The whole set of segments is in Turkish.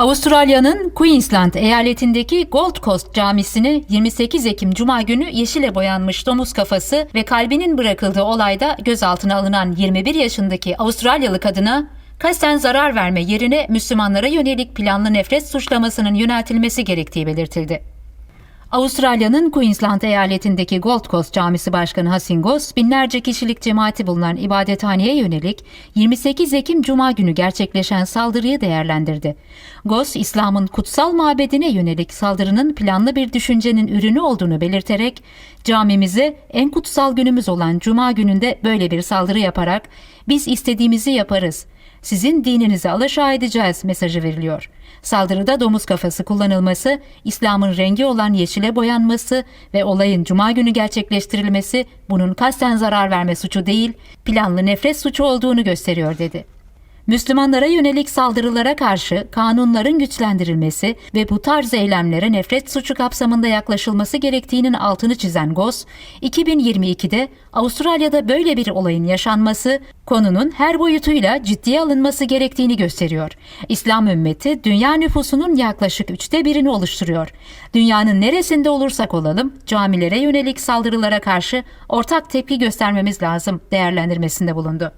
Avustralya'nın Queensland eyaletindeki Gold Coast Camisi'ni 28 Ekim Cuma günü yeşile boyanmış domuz kafası ve kalbinin bırakıldığı olayda gözaltına alınan 21 yaşındaki Avustralyalı kadına kasten zarar verme yerine Müslümanlara yönelik planlı nefret suçlamasının yöneltilmesi gerektiği belirtildi. Avustralya'nın Queensland eyaletindeki Gold Coast Camisi Başkanı Hasingos, binlerce kişilik cemaati bulunan ibadethaneye yönelik 28 Ekim Cuma günü gerçekleşen saldırıyı değerlendirdi. Gos, İslam'ın kutsal mabedine yönelik saldırının planlı bir düşüncenin ürünü olduğunu belirterek, camimize en kutsal günümüz olan Cuma gününde böyle bir saldırı yaparak biz istediğimizi yaparız, sizin dininizi alaşağı edeceğiz mesajı veriliyor. Saldırıda domuz kafası kullanılması, İslam'ın rengi olan yeşile boyanması ve olayın cuma günü gerçekleştirilmesi bunun kasten zarar verme suçu değil, planlı nefret suçu olduğunu gösteriyor dedi. Müslümanlara yönelik saldırılara karşı kanunların güçlendirilmesi ve bu tarz eylemlere nefret suçu kapsamında yaklaşılması gerektiğinin altını çizen Goss, 2022'de Avustralya'da böyle bir olayın yaşanması, konunun her boyutuyla ciddiye alınması gerektiğini gösteriyor. İslam ümmeti dünya nüfusunun yaklaşık üçte birini oluşturuyor. Dünyanın neresinde olursak olalım camilere yönelik saldırılara karşı ortak tepki göstermemiz lazım değerlendirmesinde bulundu.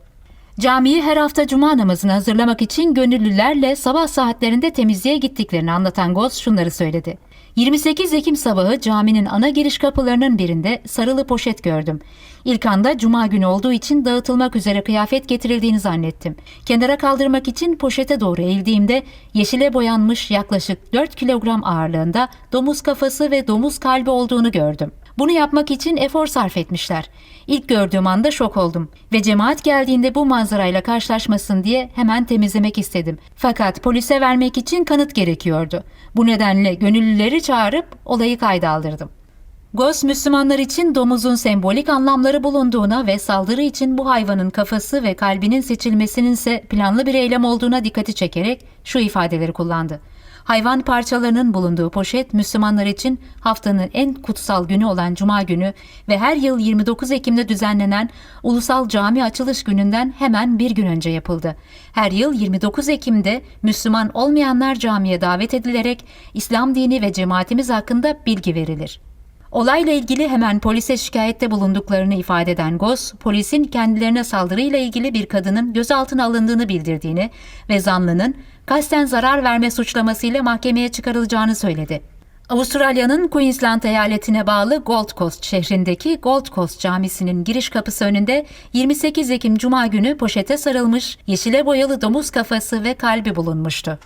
Camiyi her hafta cuma namazını hazırlamak için gönüllülerle sabah saatlerinde temizliğe gittiklerini anlatan Goz şunları söyledi. 28 Ekim sabahı caminin ana giriş kapılarının birinde sarılı poşet gördüm. İlk anda cuma günü olduğu için dağıtılmak üzere kıyafet getirildiğini zannettim. Kenara kaldırmak için poşete doğru eğildiğimde yeşile boyanmış yaklaşık 4 kilogram ağırlığında domuz kafası ve domuz kalbi olduğunu gördüm. Bunu yapmak için efor sarf etmişler. İlk gördüğüm anda şok oldum ve cemaat geldiğinde bu manzarayla karşılaşmasın diye hemen temizlemek istedim. Fakat polise vermek için kanıt gerekiyordu. Bu nedenle gönüllüleri çağırıp olayı kayda aldırdım. Gos Müslümanlar için domuzun sembolik anlamları bulunduğuna ve saldırı için bu hayvanın kafası ve kalbinin seçilmesinin ise planlı bir eylem olduğuna dikkati çekerek şu ifadeleri kullandı. Hayvan parçalarının bulunduğu poşet Müslümanlar için haftanın en kutsal günü olan Cuma günü ve her yıl 29 Ekim'de düzenlenen Ulusal Cami Açılış Günü'nden hemen bir gün önce yapıldı. Her yıl 29 Ekim'de Müslüman olmayanlar camiye davet edilerek İslam dini ve cemaatimiz hakkında bilgi verilir. Olayla ilgili hemen polise şikayette bulunduklarını ifade eden Gos, polisin kendilerine saldırıyla ilgili bir kadının gözaltına alındığını bildirdiğini ve zanlının kasten zarar verme suçlamasıyla mahkemeye çıkarılacağını söyledi. Avustralya'nın Queensland eyaletine bağlı Gold Coast şehrindeki Gold Coast Camisi'nin giriş kapısı önünde 28 Ekim Cuma günü poşete sarılmış yeşile boyalı domuz kafası ve kalbi bulunmuştu.